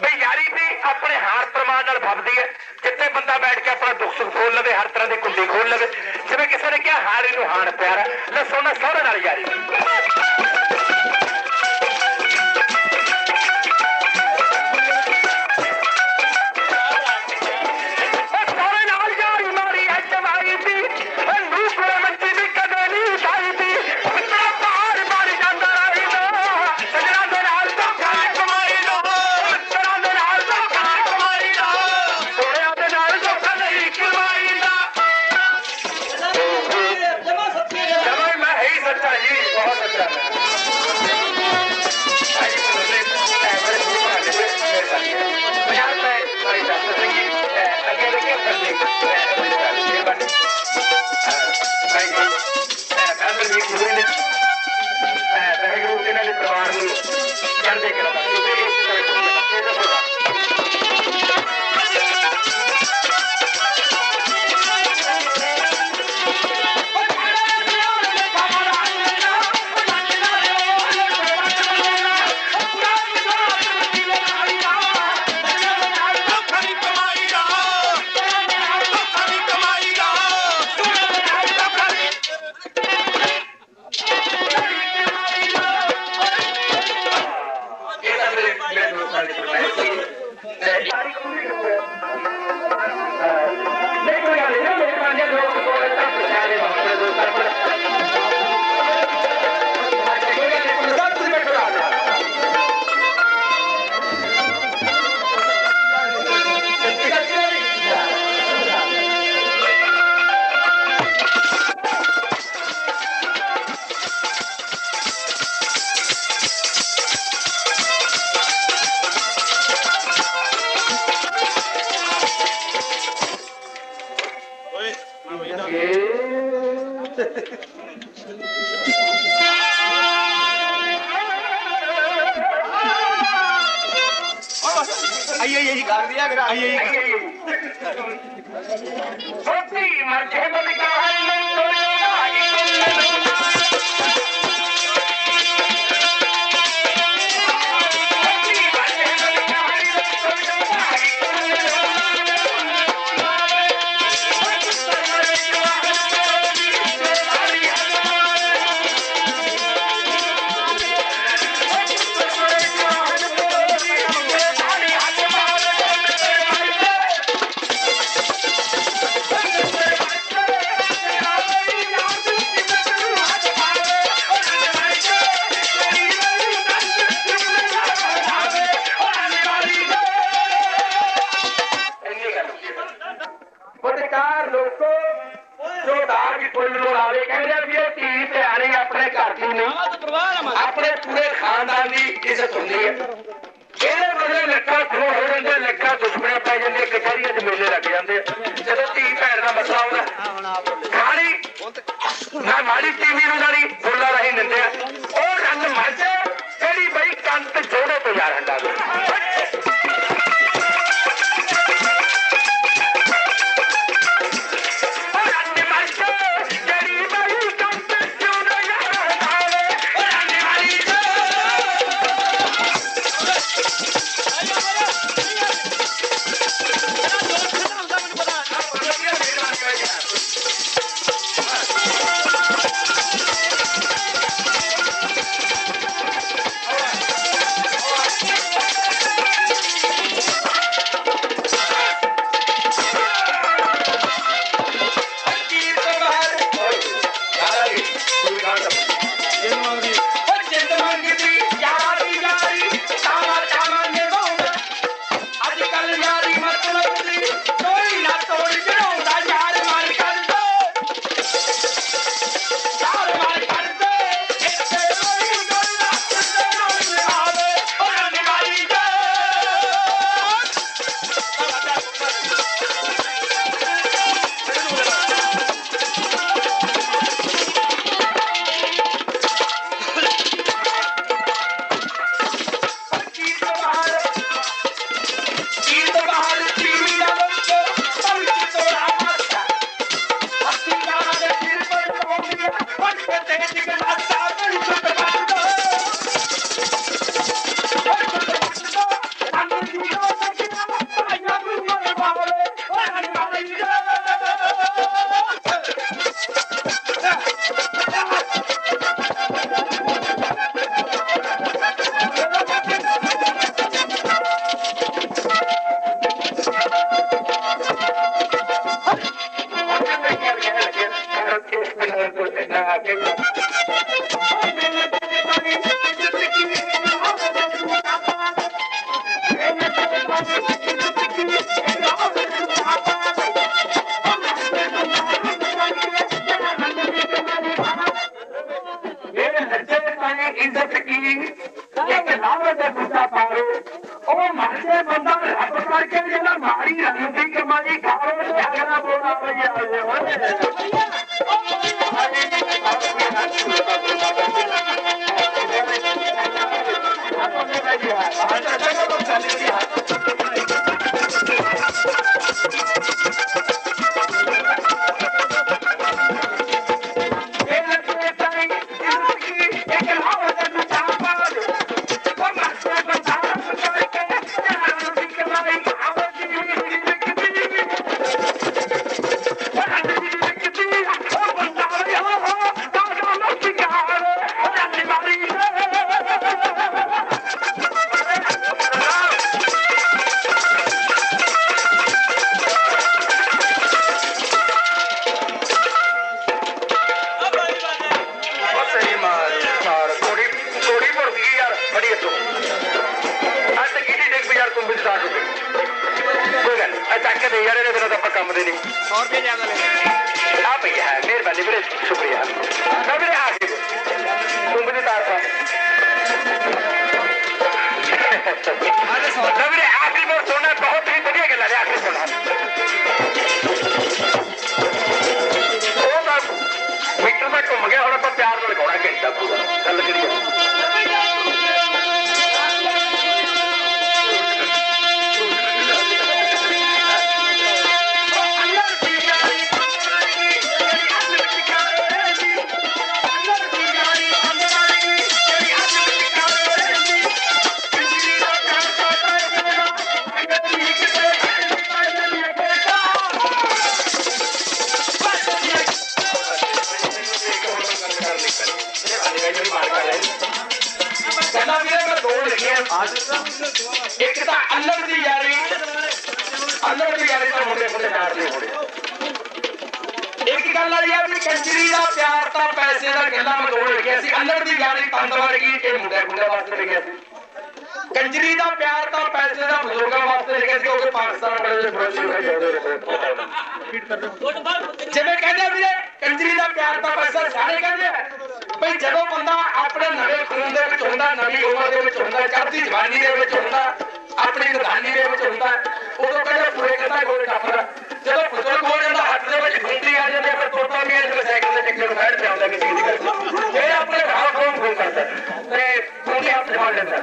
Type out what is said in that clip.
ਵੀ ਯਾਰੀ ਵੀ ਆਪਣੇ ਹਾਰ ਪ੍ਰਮਾਣ ਨਾਲ ਫੱਬਦੀ ਹੈ। ਜਿੱਥੇ ਬੰਦਾ ਬੈਠ ਕੇ ਆਪਣਾ ਦੁੱਖ ਸੁੱਖ ਖੋਲ ਲਵੇ, ਹਰ ਤਰ੍ਹਾਂ ਦੇ ਕੁੰਡੀ ਖੋਲ ਲਵੇ। ਜਿਵੇਂ ਕਿਸੇ ਨੇ ਕਿਹਾ, ਹਾਰੇ ਨੂੰ ਹਾਰ ਪਿਆਰਾ। ਲੈ ਸੋਨਾ ਸਹੁਰੇ ਨਾਲ ਯਾਰੀ। degradação. आइए यही कर दिया मेरा। आइए सोती मर्जे बन का हल्लन तो ये आई ਕੋਈ ਲੋੜ ਆਵੇ ਕਹਿੰਦੇ ਆ ਵੀ ਇਹ ਧੀ ਭੈਣੀ ਆਪਣੇ ਘਰ ਦੀ ਨਹੀਂ। ਆਪਣੇ ਪੂਰੇ ਖਾਨਦਾਨ ਦੀ ਇੱਜ਼ਤ ਹੁੰਦੀ ਹੈ। ਇਹਦੇ ਬਦਲੇ ਲੱਖਾਂ ਖੋ ਹੋ ਜਾਂਦੇ ਲੱਖਾਂ ਦੁਸ਼ਮਣੇ ਪੈ ਜਾਂਦੇ ਕਚਹਿਰੀਆਂ 'ਚ ਮੇਲੇ ਲੱਗ ਜਾਂਦੇ ਜਦੋਂ ਧੀ ਭੈਣ ਦਾ ਮਸਲਾ ਆਉਂਦਾ ਖਾਣੀ ਮੈਂ ਮਾੜੀ ਟੀਵੀ ਨੂੰ ਜਾਣੀ ਬੁੱਲਾ ਰਹੀ ਦਿੰਦੇ ਆ। What the heck? सारी हँसी कमाई खाओ झगड़ा बोला भैया ਚੱਕ ਕੇ ਦੇ ਯਾਰ ਇਹਦੇ ਬਿਨਾਂ ਤਾਂ ਆਪਾਂ ਕੰਮ ਦੇ ਨਹੀਂ 100 ਰੁਪਏ ਜ਼ਿਆਦਾ ਲੈ ਆ ਭਈਆ ਹੈ ਮਿਹਰਬਾਨੀ ਵੀਰੇ ਸ਼ੁਕਰੀਆ ਨਾ ਵੀਰੇ ਆ ਗਏ ਤੂੰ ਵੀ ਤਾਰ ਪਾ ਅੱਜ 100 ਨਾ ਵੀਰੇ ਆਖਰੀ ਵਾਰ ਸੁਣਨਾ ਬਹੁਤ ਹੀ ਵਧੀਆ ਗੱਲ ਹੈ ਆਖਰੀ ਸੁਣਾ ਉਹ ਤਾਂ ਮੀਟਰ ਦਾ ਘੁੰਮ ਗਿਆ ਹੁਣ ਆਪਾਂ ਪਿਆਰ ਨਾਲ ਗਾਉਣਾ ਘੰਟਾ ਪੂਰਾ ਗੱਲ ਕਰੀਏ ਇੱਕ ਤਾਂ ਅੱਲੜ ਦੀ ਯਾਰੀ। ਅੱਲੜ ਦੀ ਯਾਰੀ ਤਾਂ ਮੁੰਡੇ ਮੁੰਡੇ ਨਾਲ ਦੇ ਹੋਣੇ। ਇੱਕ ਗੱਲ ਆ ਯਾਰ ਵੀ ਕੰਜਰੀ ਦਾ ਪਿਆਰ ਤਾਂ ਪੈਸੇ ਦਾ ਕਹਿੰਦਾ ਮੈਂ ਦੋ ਲਿਖਿਆ ਸੀ। ਅੱਲੜ ਦੀ ਯਾਰੀ ਤੰਦ ਵਰਗੀ ਇਹ ਮੁੰਡੇ ਮੁੰਡੇ ਵਾਸਤੇ ਲਿਖਿਆ ਸੀ। ਕੰਜਰੀ ਦਾ ਪਿਆਰ ਤਾਂ ਪੈਸੇ ਦਾ ਬਜ਼ੁਰਗਾਂ ਵਾਸਤੇ ਲਿਖਿਆ ਸੀ, ਕਿਉਂਕਿ ਪਾਕਿਸਤਾਨ ਵਾਲੇ ਦੇ ਫਰੋਸ਼ੀ ਹੋਏ ਜਿਵੇਂ ਕਹਿੰਦੇ ਵੀਰੇ, ਕੰਜਰੀ ਦਾ ਪਿਆਰ ਤਾਂ ਪੈਸਾ ਸਾਰੇ ਕਹਿੰਦੇ ਆ। ਭਈ ਜਦੋਂ ਬੰਦਾ ਆਪਣੇ ਨਵੇਂ ਹੁੰਦਾ ਨਵੀਂ ਉਮਰ ਦੇ ਵਿੱਚ ਹੁੰਦਾ, ਚੜ੍ਹਦੀ ਜਵਾਨੀ ਦੇ ਵਿੱਚ ਹੁੰਦਾ, ਆਪਣੀ ਨਿਧਾਨੀ ਦੇ ਵਿੱਚ ਹੁੰਦਾ। ਉਦੋਂ ਕਹਿੰਦੇ ਪੂਰੇ ਕਰਦਾ ਗੋਲ ਟੱਪਦਾ। ਜਦੋਂ ਬਜ਼ੁਰਗ ਹੋ ਜਾਂਦਾ, ਹੱਥ ਦੇ ਵਿੱਚ ਗੁੰਡੀ ਆ ਜਾਂਦੀ, ਫਿਰ ਤੋਤਾ ਵੀ ਇਸ ਸਾਈਕਲ ਦੇ ਟਿੱਕੇ ਨੂੰ ਫੜ ਤੇ ਆਉਂਦਾ ਕਿਸੇ ਦੀ ਗੱਲ ਇਹ ਆਪਣੇ ਘਰ ਕੋਲ ਫੋਨ ਕਰਦਾ ਤੇ ਗੁੰਡੀ ਹੱਥ ਜਮਾ ਲੈਂਦਾ।